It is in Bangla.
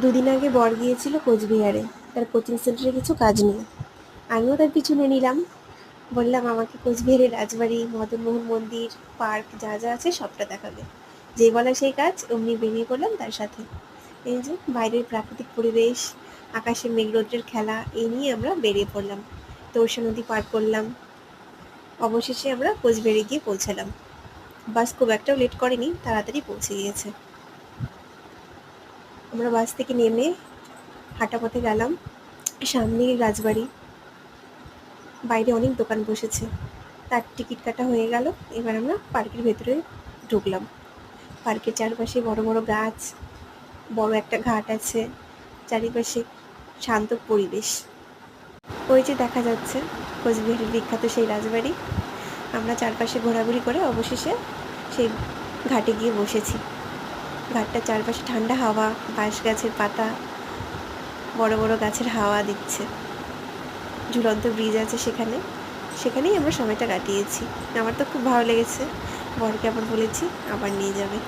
দুদিন আগে বর গিয়েছিল কোচবিহারে। তার কোচিং সেন্টারে কিছু কাজ নিয়ে আমিও তার পিছনে নিলাম। বললাম, আমাকে কোচবিহারের রাজবাড়ি, মদনমোহন মন্দির, পার্ক যা যা আছে সবটা দেখাবে। যেই বলা সেই কাজ, অমনি বেরিয়ে পড়লাম তার সাথে। এই যে বাইরের প্রাকৃতিক পরিবেশ, আকাশে মেঘরৌদ্রের খেলা, এই নিয়ে আমরা বেরিয়ে পড়লাম। তোরসা নদী পার করলাম। অবশেষে আমরা কোচবিহারে গিয়ে পৌঁছালাম। বাস খুব একটাও লেট করেনি, তাড়াতাড়ি পৌঁছে গিয়েছে। আমরা বাস থেকে নেমে হাঁটা পথে গেলাম। সামনে রাজবাড়ি বাইরে অনেক দোকান বসেছে। তার টিকিট কাটা হয়ে গেল। এবার আমরা পার্কের ভেতরে ঢুকলাম। পার্কের চারপাশে বড় বড় গাছ, বড় একটা ঘাট আছে, চারিপাশে শান্ত পরিবেশ। ওই যে দেখা যাচ্ছে, কোচবিহারের বিখ্যাত সেই রাজবাড়ি আমরা চারপাশে ঘোরাঘুরি করে অবশেষে সেই ঘাটে গিয়ে বসেছি। ঘাটটার চারপাশে ঠান্ডা হাওয়া, বাঁশ গাছের পাতা, বড় বড় গাছের হাওয়া দিচ্ছে। ঝুলন্ত ব্রিজ আছে সেখানে। সেখানেই আমরা সময়টা কাটিয়েছি। আমার তো খুব ভালো লেগেছে। বরকে আবার বলেছি? আবার নিয়ে যাবে।